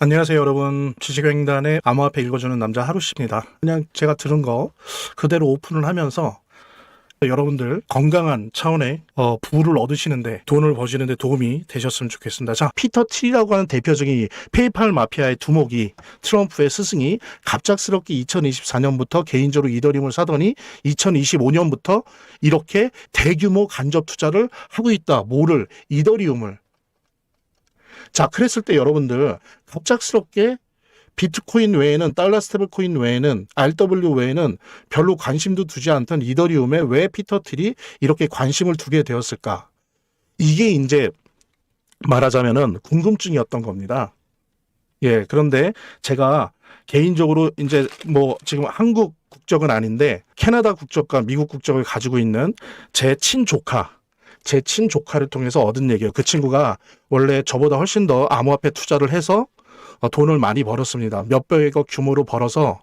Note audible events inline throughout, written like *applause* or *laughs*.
안녕하세요 여러분 지식횡단의 암호화폐 읽어주는 남자 하루씨입니다 그냥 제가 들은 거 그대로 오픈을 하면서 여러분들 건강한 차원의 어, 부를 얻으시는데 돈을 버시는데 도움이 되셨으면 좋겠습니다. 자, 피터 틸이라고 하는 대표적인 이 페이팔 마피아의 두목이 트럼프의 스승이 갑작스럽게 2024년부터 개인적으로 이더리움을 사더니 2025년부터 이렇게 대규모 간접 투자를 하고 있다. 뭐를 이더리움을 자, 그랬을 때 여러분들 갑작스럽게 비트코인 외에는 달러 스테블 코인 외에는 RW 외에는 별로 관심도 두지 않던 이더리움에 왜 피터 틸이 이렇게 관심을 두게 되었을까? 이게 이제 말하자면은 궁금증이었던 겁니다. 예, 그런데 제가 개인적으로 이제 뭐 지금 한국 국적은 아닌데 캐나다 국적과 미국 국적을 가지고 있는 제 친조카 제 친조카를 통해서 얻은 얘기예요. 그 친구가 원래 저보다 훨씬 더 암호화폐 투자를 해서 어, 돈을 많이 벌었습니다. 몇백억 규모로 벌어서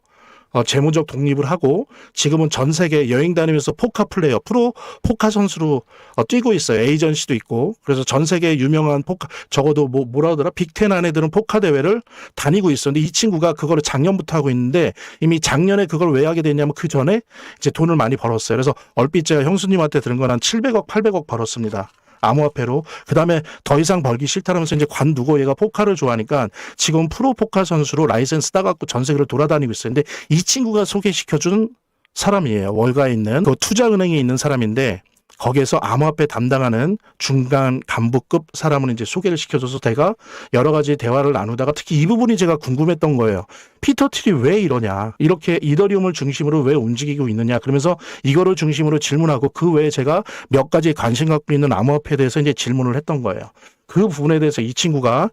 어, 재무적 독립을 하고 지금은 전 세계 여행 다니면서 포카 플레이어, 프로 포카 선수로 어, 뛰고 있어요. 에이전시도 있고. 그래서 전 세계 유명한 포카, 적어도 뭐, 뭐라 하더라? 빅텐 안에 드는 포카 대회를 다니고 있었는데 이 친구가 그거를 작년부터 하고 있는데 이미 작년에 그걸 왜 하게 됐냐면 그 전에 이제 돈을 많이 벌었어요. 그래서 얼핏 제가 형수님한테 들은 건 한 700억, 800억 벌었습니다. 암호화폐로 그다음에 더 이상 벌기 싫다면서 이제 관두고 얘가 포카를 좋아하니까 지금 프로 포카 선수로 라이센스 따갖고 전 세계를 돌아다니고. 근데 이 친구가 소개시켜준 사람이에요. 월가에 있는 그 투자은행에 있는 사람인데 거기에서 암호화폐 담당하는 중간 간부급 사람을 이제 소개를 시켜줘서 제가 여러 가지 대화를 나누다가 특히 이 부분이 제가 궁금했던 거예요. 피터 틸이 왜 이러냐? 이렇게 이더리움을 중심으로 왜 움직이고 있느냐? 그러면서 이거를 중심으로 질문하고 그 외에 제가 몇 가지 관심 갖고 있는 암호화폐에 대해서 이제 질문을 했던 거예요. 그 부분에 대해서 이 친구가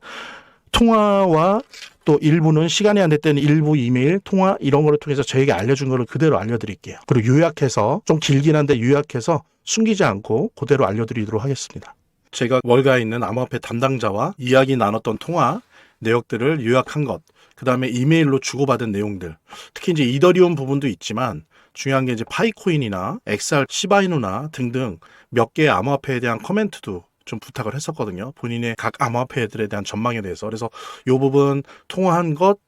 통화와 또 일부는 시간이 안 될 때는 일부 이메일, 통화 이런 거를 통해서 저에게 알려준 거를 그대로 알려드릴게요. 그리고 요약해서 좀 길긴 한데 요약해서 숨기지 않고 그대로 알려드리도록 하겠습니다. 제가 월가에 있는 암호화폐 담당자와 이야기 나눴던 통화 내역들을 요약한 것, 그 다음에 이메일로 주고받은 내용들, 특히 이제 이더리움 부분도 있지만 중요한 게 이제 파이코인이나 XR, 시바이누나 등등 몇 개의 암호화폐에 대한 코멘트도 좀 부탁을 했었거든요. 본인의 각 암호화폐들에 대한 전망에 대해서. 그래서 요 부분 통화한 것,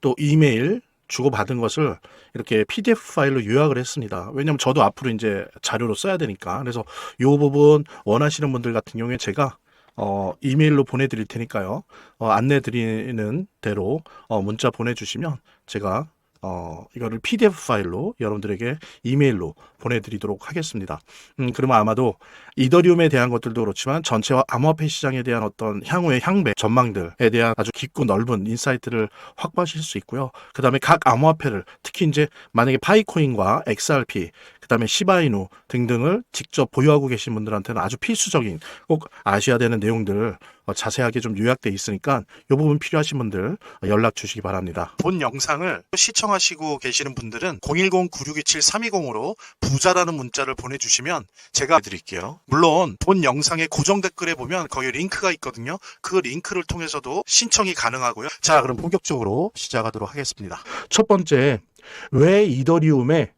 또 이메일 주고받은 것을 이렇게 PDF 파일로 요약을 했습니다. 왜냐면 저도 앞으로 이제 자료로 써야 되니까. 그래서 요 부분 원하시는 분들 같은 경우에 제가 어, 이메일로 보내드릴 테니까요. 어, 안내 드리는 대로 어, 문자 보내주시면 제가 어, 이거를 PDF 파일로 여러분들에게 이메일로 보내드리도록 하겠습니다. 음, 그러면 아마도 이더리움에 대한 것들도 그렇지만 전체와 암호화폐 시장에 대한 어떤 향후의 향배 전망들에 대한 아주 깊고 넓은 인사이트를 확보하실 수 있고요. 그 다음에 각 암호화폐를 특히 이제 만약에 파이코인과 XRP 그 다음에 시바이누 등등을 직접 보유하고 계신 분들한테는 아주 필수적인 꼭 아셔야 되는 내용들 어, 자세하게 좀 요약돼 있으니까 이 부분 필요하신 분들 연락 주시기 바랍니다. 본 영상을 시청하시고 계시는 분들은 010-9627-320으로 부자라는 문자를 보내주시면 제가 드릴게요. 물론 본 영상의 고정 댓글에 보면 거기 링크가 있거든요. 그 링크를 통해서도 신청이 가능하고요. 자, 그럼 본격적으로 시작하도록 하겠습니다. 첫 번째, 왜 이더리움에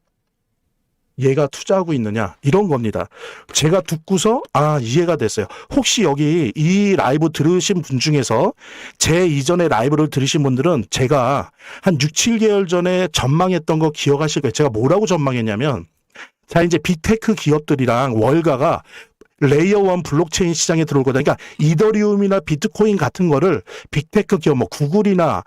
얘가 투자하고 있느냐 이런 겁니다. 제가 듣고서 아 이해가 됐어요. 혹시 여기 이 라이브 들으신 분 중에서 제 이전의 라이브를 들으신 분들은 제가 한 6, 7개월 전에 전망했던 거 기억하실 거예요. 제가 뭐라고 전망했냐면 자 이제 빅테크 기업들이랑 월가가 레이어 원 블록체인 시장에 들어올 거다. 그러니까 이더리움이나 비트코인 같은 거를 빅테크 기업 뭐 구글이나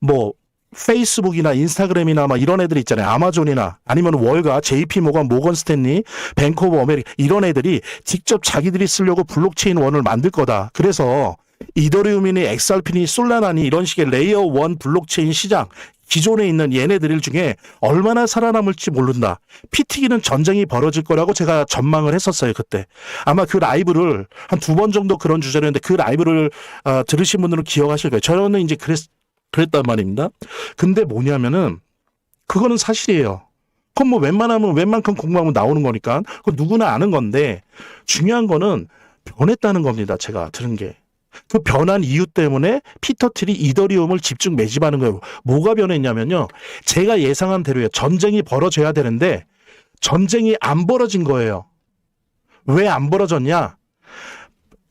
뭐 페이스북이나 인스타그램이나 막 이런 애들 있잖아요. 아마존이나 아니면 월가, JP 모건, 모건 스탠리, 뱅크 오브 아메리카 이런 애들이 직접 자기들이 쓰려고 블록체인 원을 만들 거다. 그래서 이더리움이니 엑살피니 솔라나니 이런 식의 레이어 원 블록체인 시장 기존에 있는 얘네들 중에 얼마나 살아남을지 모른다. 피튀기는 전쟁이 벌어질 거라고 제가 전망을 했었어요, 그때. 아마 그 라이브를 한 두 번 정도 그런 주제로 했는데 그 라이브를 어, 들으신 분들은 기억하실 거예요. 저는 이제 그랬, 그랬단 말입니다. 근데 뭐냐면은 그거는 사실이에요. 그건 뭐 웬만하면 웬만큼 공부하면 나오는 거니까 그건 누구나 아는 건데 중요한 거는 변했다는 겁니다. 제가 들은 게. 그 변한 이유 때문에 피터 틸이 이더리움을 집중 매집하는 거예요. 뭐가 변했냐면요. 제가 예상한 대로요. 전쟁이 벌어져야 되는데 전쟁이 안 벌어진 거예요. 왜 안 벌어졌냐?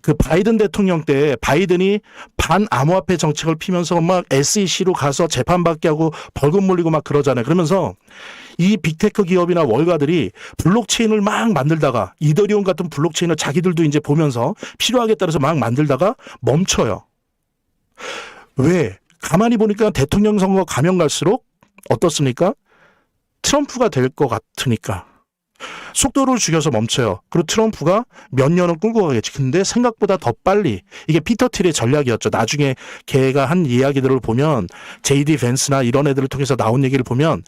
그 바이든 대통령 때 바이든이 반 암호화폐 정책을 피면서 막 SEC로 가서 재판받게 하고 벌금 물리고 막 그러잖아요. 그러면서 이 빅테크 기업이나 월가들이 블록체인을 막 만들다가 이더리움 같은 블록체인을 자기들도 이제 보면서 필요하게 따라서 막 만들다가 멈춰요. 왜? 가만히 보니까 대통령 선거 가면 갈수록 어떻습니까? 트럼프가 될 것 같으니까. 속도를 죽여서 멈춰요. 그리고 트럼프가 몇 년은 끌고 가겠지. 근데 생각보다 더 빨리. 이게 피터 틸의 전략이었죠. 나중에 걔가 한 이야기들을 보면 제이디 벤스나 이런 애들을 통해서 나온 얘기를 보면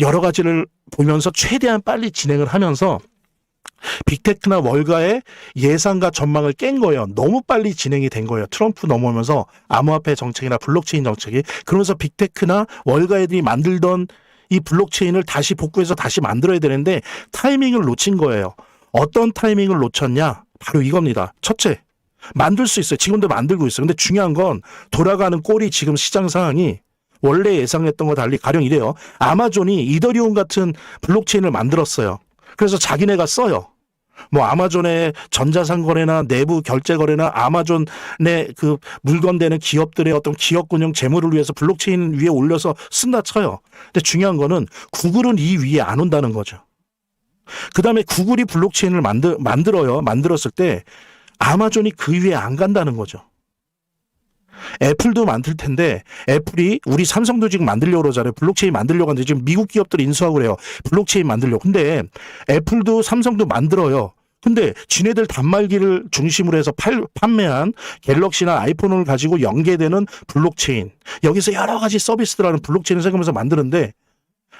여러 가지를 보면서 최대한 빨리 진행을 하면서 빅테크나 월가의 예상과 전망을 깬 거예요. 너무 빨리 진행이 된 거예요. 트럼프 넘어오면서 암호화폐 정책이나 블록체인 정책이 그러면서 빅테크나 월가 애들이 만들던 이 블록체인을 다시 복구해서 다시 만들어야 되는데 타이밍을 놓친 거예요. 어떤 타이밍을 놓쳤냐? 바로 이겁니다. 첫째, 만들 수 있어요. 지금도 만들고 있어요. 근데 중요한 건 돌아가는 꼴이 지금 시장 상황이 원래 예상했던 거 달리 가령 이래요. 아마존이 이더리움 같은 블록체인을 만들었어요. 그래서 자기네가 써요. 뭐 아마존의 전자상거래나 내부 결제거래나 아마존의 그 물건 되는 기업들의 어떤 기업군용 재무를 위해서 블록체인 위에 올려서 쓴다 쳐요. 근데 중요한 거는 구글은 이 위에 안 온다는 거죠. 그 다음에 구글이 블록체인을 만들, 만들어요. 만들었을 때 아마존이 그 위에 안 간다는 거죠. 애플도 만들 텐데 애플이 우리 삼성도 지금 만들려고 그러잖아요. 블록체인 만들려고 하는데 지금 미국 기업들 인수하고 그래요. 블록체인 만들려고. 근데 애플도 삼성도 만들어요. 근데 지네들 단말기를 중심으로 해서 팔, 판매한 갤럭시나 아이폰을 가지고 연계되는 블록체인. 여기서 여러 가지 서비스들하는 블록체인을 생각하면서 만드는데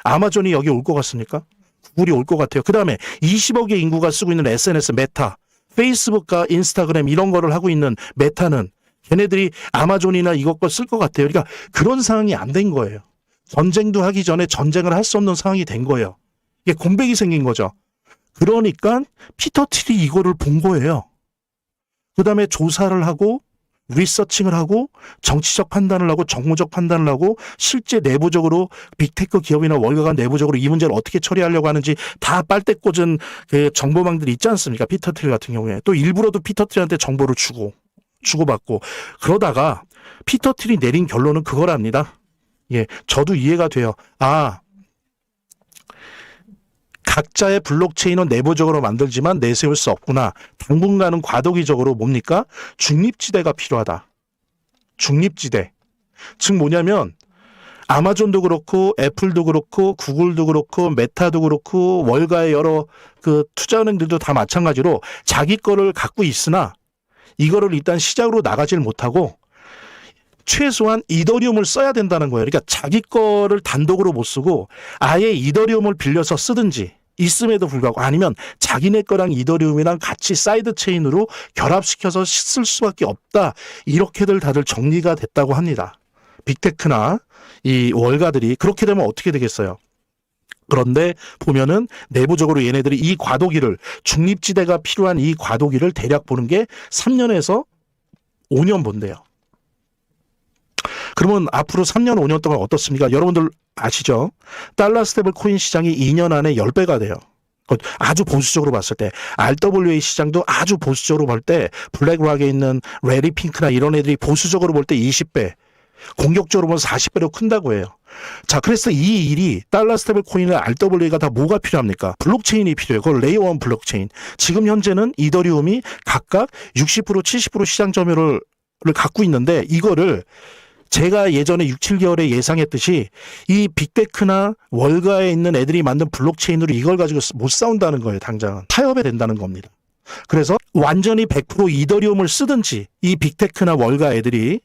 아마존이 여기 올 것 같습니까? 구글이 올 것 같아요. 그 다음에 20억의 인구가 쓰고 있는 SNS 메타, 페이스북과 인스타그램 이런 거를 하고 있는 메타는 걔네들이 아마존이나 이것과 쓸 것 같아요. 그러니까 그런 상황이 안 된 거예요. 전쟁도 하기 전에 전쟁을 할 수 없는 상황이 된 거예요. 이게 공백이 생긴 거죠. 그러니까 피터 틸이 이거를 본 거예요. 그 다음에 조사를 하고 리서칭을 하고 정치적 판단을 하고 정무적 판단을 하고 실제 내부적으로 빅테크 기업이나 월가가 내부적으로 이 문제를 어떻게 처리하려고 하는지 다 빨대 꽂은 그 정보망들이 있지 않습니까? 피터 틸 같은 경우에 또 일부러도 피터 틸한테 정보를 주고 주고받고 그러다가 피터 틸이 내린 결론은 그거랍니다. 예, 저도 이해가 돼요. 아, 각자의 블록체인은 내부적으로 만들지만 내세울 수 없구나. 당분간은 과도기적으로 뭡니까? 중립지대가 필요하다. 중립지대. 즉 뭐냐면 아마존도 그렇고 애플도 그렇고 구글도 그렇고 메타도 그렇고 월가의 여러 그 투자은행들도 다 마찬가지로 자기 거를 갖고 있으나 이거를 일단 시작으로 나가질 못하고 최소한 이더리움을 써야 된다는 거예요. 그러니까 자기 거를 단독으로 못 쓰고 아예 이더리움을 빌려서 쓰든지 있음에도 불구하고 아니면 자기네 거랑 이더리움이랑 같이 사이드 체인으로 결합시켜서 쓸 수밖에 없다. 이렇게들 다들 정리가 됐다고 합니다. 빅테크나 이 월가들이 그렇게 되면 어떻게 되겠어요? 그런데 보면은 내부적으로 얘네들이 이 과도기를 중립지대가 필요한 이 과도기를 대략 보는 게 3년에서 5년 본대요. 그러면 앞으로 3년, 5년 동안 어떻습니까? 여러분들 아시죠? 달러 스테이블 코인 시장이 2년 안에 10배가 돼요. 그 아주 보수적으로 봤을 때 RWA 시장도 아주 보수적으로 볼 때 블랙락에 있는 레리 핑크나 이런 애들이 보수적으로 볼 때 20배 공격적으로 보면 40배로 큰다고 해요. 자, 그래서 이 일이 달러 스테이블 코인이나 RWA가 다 뭐가 필요합니까? 블록체인이 필요해요. 그걸 레이어 원 블록체인. 지금 현재는 이더리움이 각각 60% 70% 시장 점유율을 갖고 있는데 이거를 제가 예전에 6, 7개월에 예상했듯이 이 빅테크나 월가에 있는 애들이 만든 블록체인으로 이걸 가지고 못 싸운다는 거예요, 당장은. 타협이 된다는 겁니다. 그래서 완전히 100% 이더리움을 쓰든지 이 빅테크나 월가 애들이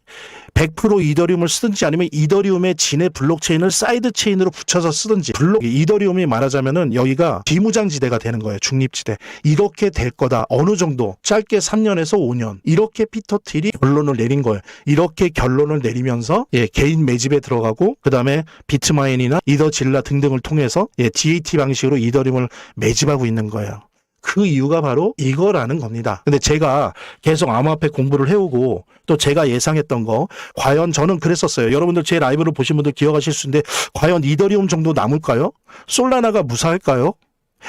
100% 이더리움을 쓰든지 아니면 이더리움의 진의 블록체인을 사이드 체인으로 붙여서 쓰든지 블록 이더리움이 말하자면은 여기가 비무장지대가 되는 거예요 중립지대. 이렇게 될 거다. 어느 정도. 짧게 3년에서 5년. 이렇게 피터 틸이 결론을 내린 거예요. 이렇게 결론을 내리면서 예 개인 매집에 들어가고 그 다음에 비트마인이나 이더질라 등등을 통해서 예 DAT 방식으로 이더리움을 매집하고 있는 거예요. 그 이유가 바로 이거라는 겁니다. 근데 제가 계속 암호화폐 공부를 해오고 또 제가 예상했던 거 과연 저는 그랬었어요. 여러분들 제 라이브를 보신 분들 기억하실 수 있는데 과연 이더리움 정도 남을까요? 솔라나가 무사할까요?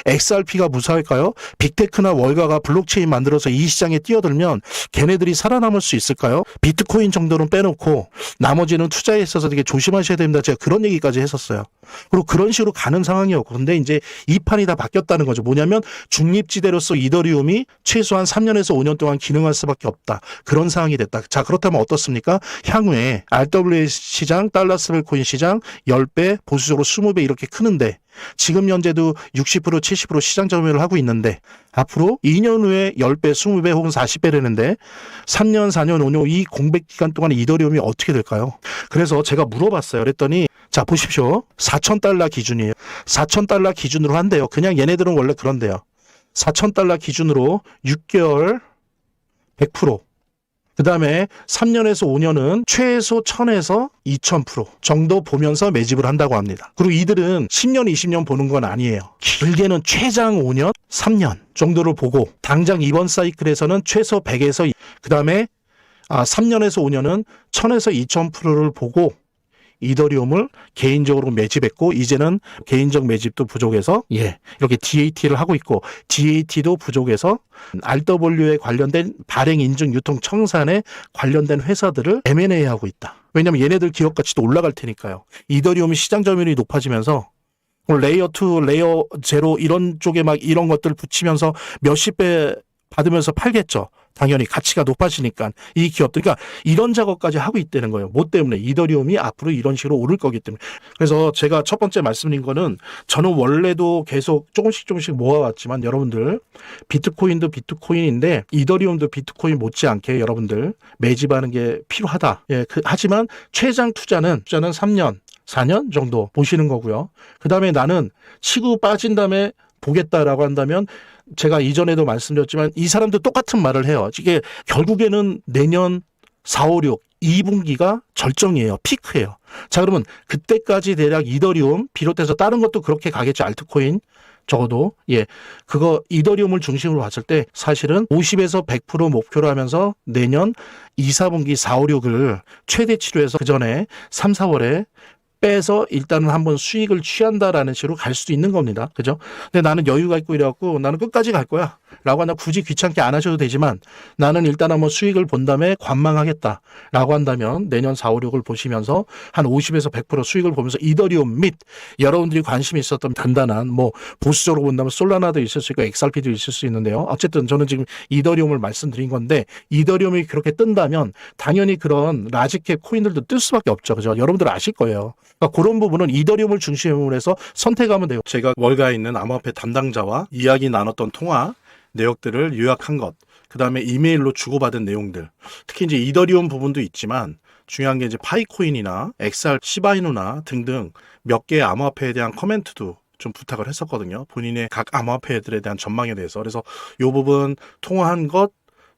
XRP가 무사할까요? 빅테크나 월가가 블록체인 만들어서 이 시장에 뛰어들면 걔네들이 살아남을 수 있을까요? 비트코인 정도는 빼놓고 나머지는 투자에 있어서 되게 조심하셔야 됩니다. 제가 그런 얘기까지 했었어요. 그리고 그런 식으로 가는 상황이었고 근데 이제 이 판이 다 바뀌었다는 거죠. 뭐냐면 중립지대로서 이더리움이 최소한 3년에서 5년 동안 기능할 수밖에 없다. 그런 상황이 됐다. 자 그렇다면 어떻습니까? 향후에 RWA 시장, 달러스벨 코인 시장 10배, 보수적으로 20배 이렇게 크는데 지금 현재도 60% 70% 시장 점유를 하고 있는데 앞으로 2년 후에 10배, 20배 혹은 40배라는데 3년, 4년, 5년 이 공백 기간 동안에 이더리움이 어떻게 될까요? 그래서 제가 물어봤어요. 그랬더니 자 보십시오. 4,000달러 기준이에요. 4,000달러 기준으로 한대요. 그냥 얘네들은 원래 그런데요. 4,000달러 기준으로 6개월 100%. 그 다음에 3년에서 5년은 최소 1000에서 2000% 정도 보면서 매집을 한다고 합니다. 그리고 이들은 10년, 20년 보는 건 아니에요. 길게는 최장 5년, 3년 정도를 보고 당장 이번 사이클에서는 최소 100에서 그 다음에 아, 3년에서 5년은 1000에서 2000%를 보고 이더리움을 개인적으로 매집했고 이제는 개인적 매집도 부족해서 예 이렇게 DAT를 하고 있고 DAT도 부족해서 RW에 관련된 발행 인증 유통 청산에 관련된 회사들을 M&A 하고 있다. 왜냐면 얘네들 기업 가치도 올라갈 테니까요. 이더리움 시장 점유율이 높아지면서 레이어 2, 레이어 0 이런 쪽에 막 이런 것들 붙이면서 몇십 배 받으면서 팔겠죠. 당연히 가치가 높아지니까 이 기업들 그러니까 이런 작업까지 하고 있다는 거예요. 뭐 때문에 이더리움이 앞으로 이런 식으로 오를 거기 때문에. 그래서 제가 첫 번째 말씀드린 거는 저는 원래도 계속 조금씩 조금씩 모아왔지만 여러분들 비트코인도 비트코인인데 이더리움도 비트코인 못지않게 여러분들 매집하는 게 필요하다. 예, 그, 하지만 최장 투자는 투자는 3년 4년 정도 보시는 거고요. 그 다음에 나는 치고 빠진 다음에 보겠다라고 한다면 제가 이전에도 말씀드렸지만 이 사람도 똑같은 말을 해요. 이게 결국에는 내년 4, 5, 6, 2분기가 절정이에요. 피크예요. 자, 그러면 그때까지 대략 이더리움 비롯해서 다른 것도 그렇게 가겠죠. 알트코인. 적어도 예 그거 이더리움을 중심으로 봤을 때 사실은 50에서 100% 목표로 하면서 내년 2, 4분기 4, 5, 6을 최대치로 해서 그 전에 3, 4월에 빼서 일단은 한번 수익을 취한다라는 식으로 갈 수도 있는 겁니다. 그죠? 근데 나는 여유가 있고 이래갖고 나는 끝까지 갈 거야. 라고 한다 굳이 귀찮게 안 하셔도 되지만 나는 일단 한번 수익을 본 다음에 관망하겠다. 라고 한다면 내년 4, 5, 6을 보시면서 한 50에서 100% 수익을 보면서 이더리움 및 여러분들이 관심이 있었던 단단한 뭐 보수적으로 본다면 솔라나도 있을 수 있고 XRP도 있을 수 있는데요. 어쨌든 저는 지금 이더리움을 말씀드린 건데 이더리움이 그렇게 뜬다면 당연히 그런 라지캡 코인들도 뜰 수밖에 없죠. 그죠? 여러분들 아실 거예요. 그러니까 그런 부분은 이더리움을 중심으로 해서 선택하면 돼요. 제가 월가에 있는 암호화폐 담당자와 이야기 나눴던 통화 내역들을 요약한 것, 그 다음에 이메일로 주고받은 내용들, 특히 이제 이더리움 부분도 있지만 중요한 게 이제 파이코인이나 XR, 시바이누나 등등 몇 개의 암호화폐에 대한 코멘트도 좀 부탁을 했었거든요. 본인의 각 암호화폐들에 대한 전망에 대해서. 그래서 이 부분 통화한 것,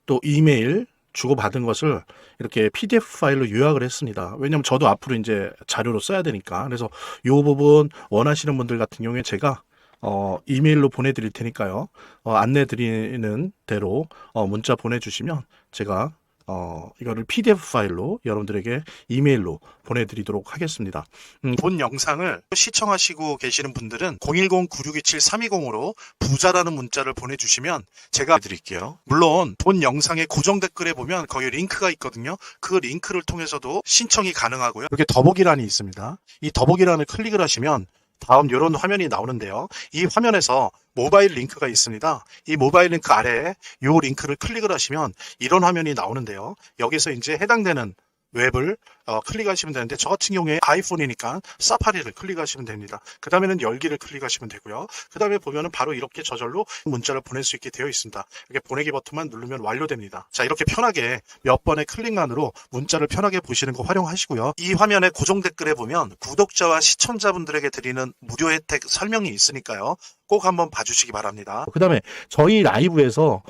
또 이메일 주고받은 것을 이렇게 PDF 파일로 요약을 했습니다. 왜냐면 저도 앞으로 이제 자료로 써야 되니까. 그래서 이 부분 원하시는 분들 같은 경우에 제가 어, 이메일로 보내드릴 테니까요. 어, 안내 드리는 대로 어, 문자 보내주시면 제가 어, 이거를 PDF 파일로 여러분들에게 이메일로 보내드리도록 하겠습니다. 음, 본 영상을 시청하시고 계시는 분들은 010-9627-320으로 부자라는 문자를 보내주시면 제가 드릴게요. 물론 본 영상의 고정 댓글에 보면 거기 링크가 있거든요. 그 링크를 통해서도 신청이 가능하고요. 이렇게 더보기란이 있습니다. 이 더보기란을 클릭을 하시면 다음 이런 화면이 나오는데요. 이 화면에서 모바일 링크가 있습니다. 이 모바일 링크 아래에 이 링크를 클릭을 하시면 이런 화면이 나오는데요. 여기서 이제 해당되는 웹을 어, 클릭하시면 되는데 저 같은 경우에 아이폰이니까 사파리를 클릭하시면 됩니다. 그 다음에는 열기를 클릭하시면 되고요. 그 다음에 보면은 바로 이렇게 저절로 문자를 보낼 수 있게 되어 있습니다. 이렇게 보내기 버튼만 누르면 완료됩니다. 자 이렇게 편하게 몇 번의 클릭만으로 문자를 편하게 보시는 거 활용하시고요. 이 화면에 고정 댓글에 보면 구독자와 시청자분들에게 드리는 무료 혜택 설명이 있으니까요. 꼭 한번 봐주시기 바랍니다. 그 다음에 저희 라이브에서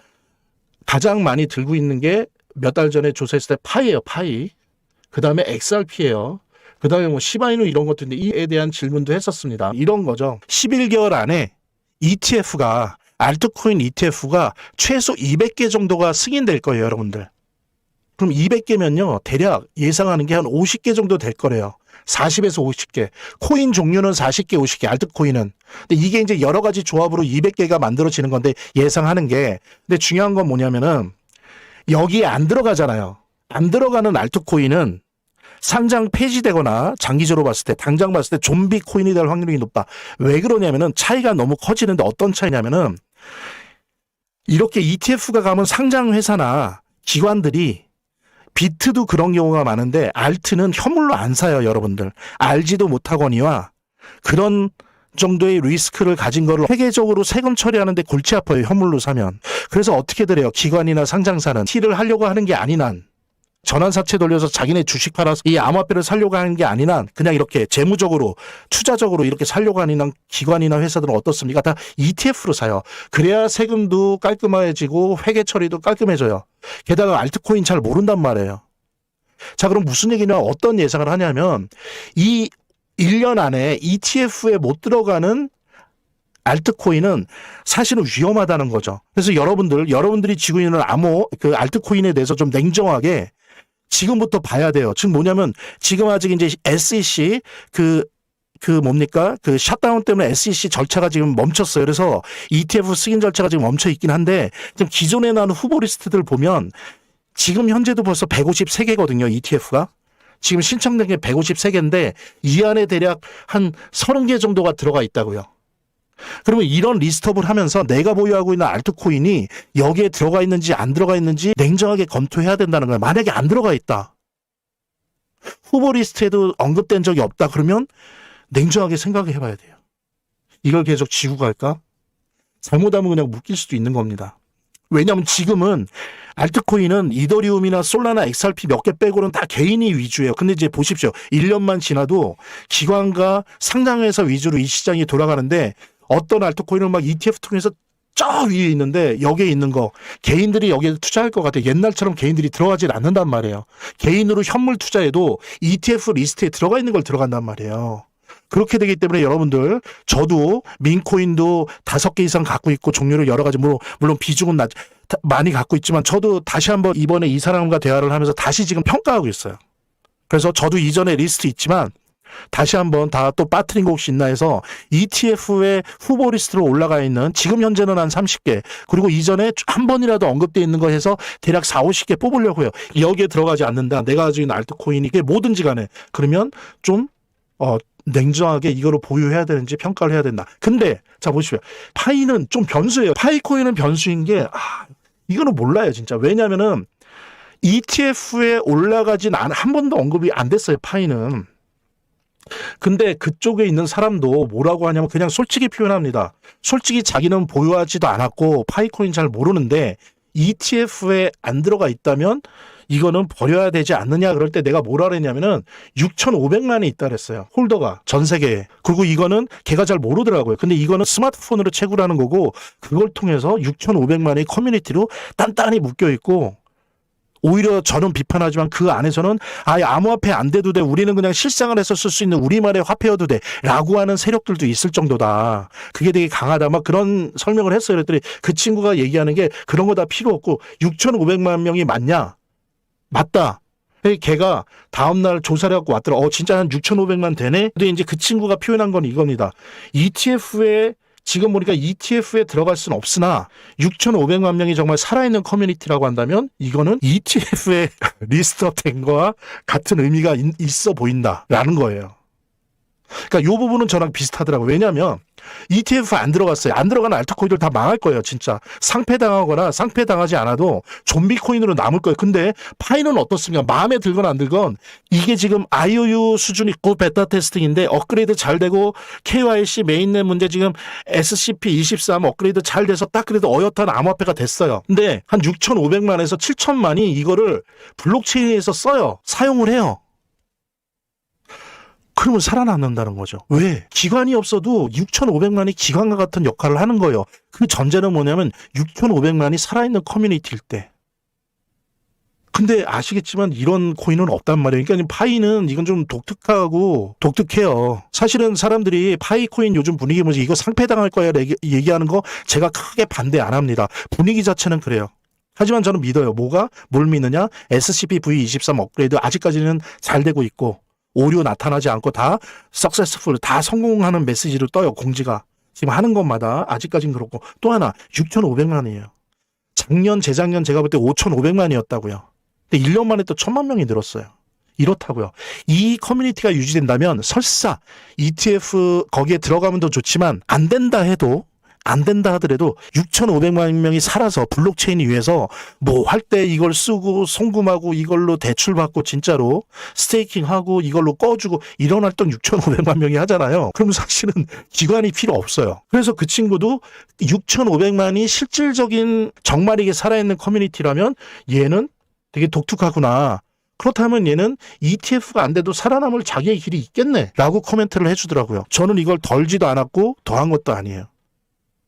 가장 많이 들고 있는 게 몇 달 전에 조사했을 때 파이예요, 파이. 그 다음에 XRP예요. 그 다음에 뭐 시바이누 이런 것들인데 이에 대한 질문도 했었습니다. 이런 거죠. 11개월 안에 ETF가 알트코인 ETF가 최소 200개 정도가 승인될 거예요, 여러분들. 그럼 200개면요. 대략 예상하는 게 한 50개 정도 될 거래요. 40에서 50개. 코인 종류는 40개, 50개. 알트코인은. 근데 이게 이제 여러 가지 조합으로 200개가 만들어지는 건데 예상하는 게. 근데 중요한 건 뭐냐면은 여기에 안 들어가잖아요. 안 들어가는 알트코인은 상장 폐지되거나 장기적으로 봤을 때 당장 봤을 때 좀비 코인이 될 확률이 높다. 왜 그러냐면은 차이가 너무 커지는데 어떤 차이냐면은 이렇게 ETF가 가면 상장 회사나 기관들이 비트도 그런 경우가 많은데 알트는 현물로 안 사요, 여러분들. 알지도 못하거니와 그런 정도의 리스크를 가진 거를 회계적으로 세금 처리하는데 골치 아파요, 현물로 사면. 그래서 어떻게들 해요? 기관이나 상장사는 티를 하려고 하는 게 아닌 한 전환사채 돌려서 자기네 주식 팔아서 이 암호화폐를 살려고 하는 게한 그냥 이렇게 재무적으로 투자적으로 이렇게 살려고 하는 한 기관이나 회사들은 어떻습니까? 다 ETF로 사요. 그래야 세금도 깔끔해지고 회계 처리도 깔끔해져요. 게다가 알트코인 잘 모른단 말이에요. 자, 그럼 무슨 얘기냐? 어떤 예상을 하냐면 이 1년 안에 ETF에 못 들어가는 알트코인은 사실은 위험하다는 거죠. 그래서 여러분들, 여러분들이 쥐고 있는 암호, 그 알트코인에 대해서 좀 냉정하게 지금부터 봐야 돼요. 즉 뭐냐면 지금 아직 이제 SEC 그, 그 뭡니까? 그 샷다운 때문에 SEC 절차가 지금 멈췄어요. 그래서 ETF 승인 절차가 지금 멈춰 있긴 한데 지금 기존에 나온 후보 리스트들 보면 지금 현재도 벌써 153개거든요. ETF가. 지금 신청된 게 153개인데 이 안에 대략 한 30개 정도가 들어가 있다고요. 그러면 이런 리스트업을 하면서 내가 보유하고 있는 알트코인이 여기에 들어가 있는지 안 들어가 있는지 냉정하게 검토해야 된다는 거예요. 만약에 안 들어가 있다. 후보 리스트에도 언급된 적이 없다. 그러면 냉정하게 생각해 봐야 돼요. 이걸 계속 지고 갈까? 잘못하면 그냥 묶일 수도 있는 겁니다. 왜냐하면 지금은 알트코인은 이더리움이나 솔라나 XRP 몇 개 빼고는 다 개인이 위주예요. 근데 이제 보십시오. 1년만 지나도 기관과 상장회사 위주로 이 시장이 돌아가는데 어떤 알트코인은 막 ETF 통해서 저 위에 있는데 여기에 있는 거 개인들이 여기에 투자할 것 같아요. 옛날처럼 개인들이 들어가질 않는단 말이에요. 개인으로 현물 투자해도 ETF 리스트에 들어가 있는 걸 들어간단 말이에요. 그렇게 되기 때문에 여러분들 저도 민코인도 다섯 개 이상 갖고 있고 종류를 여러 가지 물론 물론 비중은 낮 다- 많이 갖고 있지만 저도 다시 한번 이번에 이 사람과 대화를 하면서 다시 지금 평가하고 있어요. 그래서 저도 이전에 리스트 있지만 다시 한번 다 또 빠트린 거 혹시 있나 해서 ETF의 후보 리스트로 올라가 있는 지금 현재는 한 30개 그리고 이전에 한 번이라도 언급돼 있는 거 해서 대략 4, 50개 뽑으려고요. 여기에 들어가지 않는다. 내가 가지고 있는 알트코인이 이게 뭐든지 간에 그러면 좀 어, 냉정하게 이거를 보유해야 되는지 평가를 해야 된다. 근데 자 보십시오. 파이는 좀 변수예요. 파이코인은 변수인 게 아, 이거는 몰라요, 진짜. 왜냐면은 ETF에 올라가진 않, 한 번도 언급이 안 됐어요, 파이는. 근데 그쪽에 있는 사람도 뭐라고 하냐면 그냥 솔직히 표현합니다. 솔직히 자기는 보유하지도 않았고 파이코인 잘 모르는데 ETF에 안 들어가 있다면 이거는 버려야 되지 않느냐 그럴 때 내가 뭐라 그랬냐면은 6,500만이 있다 그랬어요. 홀더가 전 세계에. 그리고 이거는 걔가 잘 모르더라고요. 근데 이거는 스마트폰으로 채굴하는 거고 그걸 통해서 6,500만의 커뮤니티로 단단히 묶여 있고 오히려 저는 비판하지만 그 안에서는 아예 암호화폐 안 돼도 돼. 우리는 그냥 실생활에서 쓸 수 있는 우리말의 화폐여도 돼. 라고 하는 세력들도 있을 정도다. 그게 되게 강하다. 막 그런 설명을 했어요. 그랬더니 그 친구가 얘기하는 게 그런 거 다 필요 없고 6,500만 명이 맞냐? 맞다. 걔가 다음날 조사를 해갖고 왔더라. 어, 진짜 한 6,500만 되네? 근데 이제 그 친구가 표현한 건 이겁니다. ETF에 지금 보니까 ETF에 들어갈 수는 없으나 6,500만 명이 정말 살아있는 커뮤니티라고 한다면 이거는 ETF에 *laughs* 리스트업 된 거와 같은 의미가 있- 있어 보인다라는 거예요. 그러니까 이 부분은 저랑 비슷하더라고요. 왜냐하면 ETF 안 들어갔어요. 안 들어가는 알트코인들 다 망할 거예요, 진짜. 상패당하거나 상패당하지 않아도 좀비 코인으로 남을 거예요. 근데 파이는 어떻습니까? 마음에 들건 안 들건 이게 지금 IOU 수준 있고 베타 테스팅인데 업그레이드 잘 되고 KYC 메인넷 문제 지금 SCP-23 업그레이드 잘 돼서 딱 그래도 어엿한 암호화폐가 됐어요. 근데 한 6,500만에서 7천만이 이거를 블록체인에서 써요. 사용을 해요. 그러면 살아남는다는 거죠. 왜? 기관이 없어도 6,500만이 기관과 같은 역할을 하는 거예요. 그 전제는 뭐냐면 6,500만이 살아있는 커뮤니티일 때. 근데 아시겠지만 이런 코인은 없단 말이에요. 그러니까 파이는 이건 좀 독특하고 독특해요. 사실은 사람들이 파이 코인 요즘 분위기 뭐지 이거 상패당할 거야 얘기- 얘기하는 거 제가 크게 반대 안 합니다. 분위기 자체는 그래요. 하지만 저는 믿어요. 뭐가? 뭘 믿느냐? SCP-V23 업그레이드 아직까지는 잘 되고 있고 오류 나타나지 않고 다 석세스풀 다 성공하는 메시지로 떠요. 공지가. 지금 하는 것마다 아직까진 그렇고 또 하나 6,500만이에요. 작년 재작년 제가 볼 때 5,500만이었다고요. 근데 1년 만에 또 1,000만 명이 늘었어요. 이렇다고요. 이 커뮤니티가 유지된다면 설사 ETF 거기에 들어가면 더 좋지만 안 된다 해도 안 된다 하더라도 6,500만 명이 살아서 블록체인 위해서 뭐 할 때 이걸 쓰고 송금하고 이걸로 대출 받고 진짜로 스테이킹하고 이걸로 꺼주고 이런 활동 6,500만 명이 하잖아요. 그럼 사실은 기관이 필요 없어요. 그래서 그 친구도 6,500만이 실질적인 정말 이게 살아있는 커뮤니티라면 얘는 되게 독특하구나. 그렇다면 얘는 ETF가 안 돼도 살아남을 자기의 길이 있겠네. 라고 코멘트를 해주더라고요. 저는 이걸 덜지도 않았고 더한 것도 아니에요.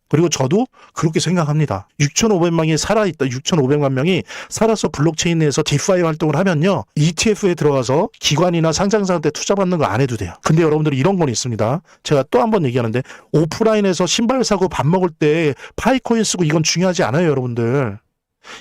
그리고 저도 그렇게 생각합니다. 6,500만이 살아있다. 6,500만 명이 살아서 블록체인 내에서 디파이 활동을 하면요. ETF에 들어가서 기관이나 상장사한테 투자받는 거 안 해도 돼요. 근데 여러분들이 이런 건 있습니다. 제가 또 한 번 얘기하는데 오프라인에서 신발 사고 밥 먹을 때 파이코인 쓰고 이건 중요하지 않아요, 여러분들.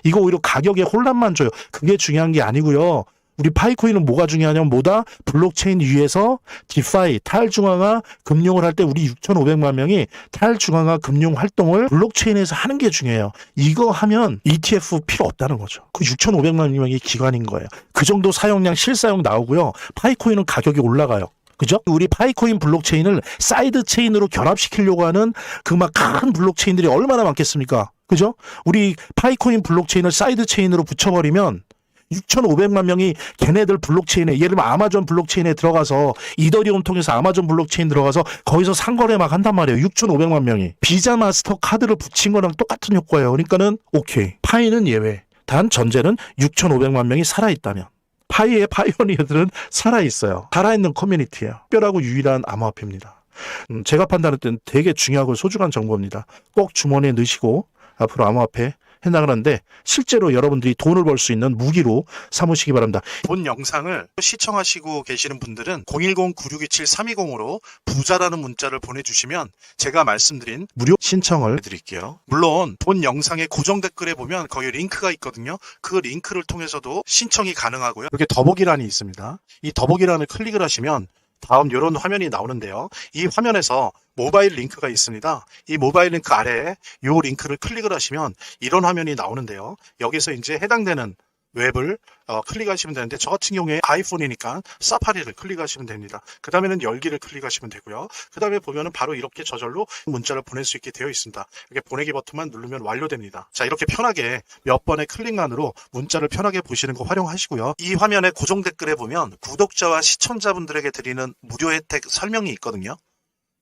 이거 오히려 가격에 혼란만 줘요. 그게 중요한 게 아니고요. 우리 파이코인은 뭐가 중요하냐면 뭐다? 블록체인 위에서 디파이, 탈중앙화 금융을 할 때 우리 6,500만 명이 탈중앙화 금융 활동을 블록체인에서 하는 게 중요해요. 이거 하면 ETF 필요 없다는 거죠. 그 6,500만 명이 기관인 거예요. 그 정도 사용량 실사용 나오고요. 파이코인은 가격이 올라가요. 그죠? 우리 파이코인 블록체인을 사이드 체인으로 결합시키려고 하는 그 막 큰 블록체인들이 얼마나 많겠습니까? 그죠? 우리 파이코인 블록체인을 사이드 체인으로 붙여버리면 6,500만 명이 걔네들 블록체인에 예를 들면 아마존 블록체인에 들어가서 이더리움 통해서 아마존 블록체인 들어가서 거기서 상거래 막 한단 말이에요. 6,500만 명이. 비자 마스터 카드를 붙인 거랑 똑같은 효과예요. 그러니까는 오케이. 파이는 예외. 단 전제는 6,500만 명이 살아 있다면. 파이의 파이오니어들은 살아있어요. 살아있는 커뮤니티예요. 특별하고 유일한 암호화폐입니다. 음, 제가 판단할 때는 되게 중요하고 소중한 정보입니다. 꼭 주머니에 넣으시고 앞으로 암호화폐 해나가는데 실제로 여러분들이 돈을 벌 수 있는 무기로 삼으시기 바랍니다. 본 영상을 시청하시고 계시는 분들은 010-9627-320으로 부자라는 문자를 보내주시면 제가 말씀드린 무료 신청을 해드릴게요. 물론 본 영상의 고정 댓글에 보면 거기 링크가 있거든요. 그 링크를 통해서도 신청이 가능하고요. 이렇게 더보기란이 있습니다. 이 더보기란을 클릭을 하시면 다음 이런 화면이 나오는데요. 이 화면에서 모바일 링크가 있습니다. 이 모바일 링크 아래에 이 링크를 클릭을 하시면 이런 화면이 나오는데요. 여기서 이제 해당되는 웹을 어, 클릭하시면 되는데 저 같은 경우에 아이폰이니까 사파리를 클릭하시면 됩니다. 그 다음에는 열기를 클릭하시면 되고요. 그 다음에 보면은 바로 이렇게 저절로 문자를 보낼 수 있게 되어 있습니다. 이렇게 보내기 버튼만 누르면 완료됩니다. 자 이렇게 편하게 몇 번의 클릭만으로 문자를 편하게 보시는 거 활용하시고요. 이 화면에 고정 댓글에 보면 구독자와 시청자분들에게 드리는 무료 혜택 설명이 있거든요.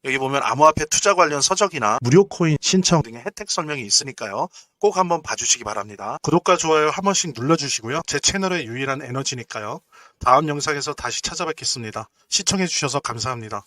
여기 보면 암호화폐 투자 관련 서적이나 무료 코인 신청 등의 혜택 설명이 있으니까요. 꼭 한번 봐주시기 바랍니다. 구독과 좋아요 한 번씩 눌러주시고요. 제 채널의 유일한 에너지니까요. 다음 영상에서 다시 찾아뵙겠습니다. 시청해주셔서 감사합니다.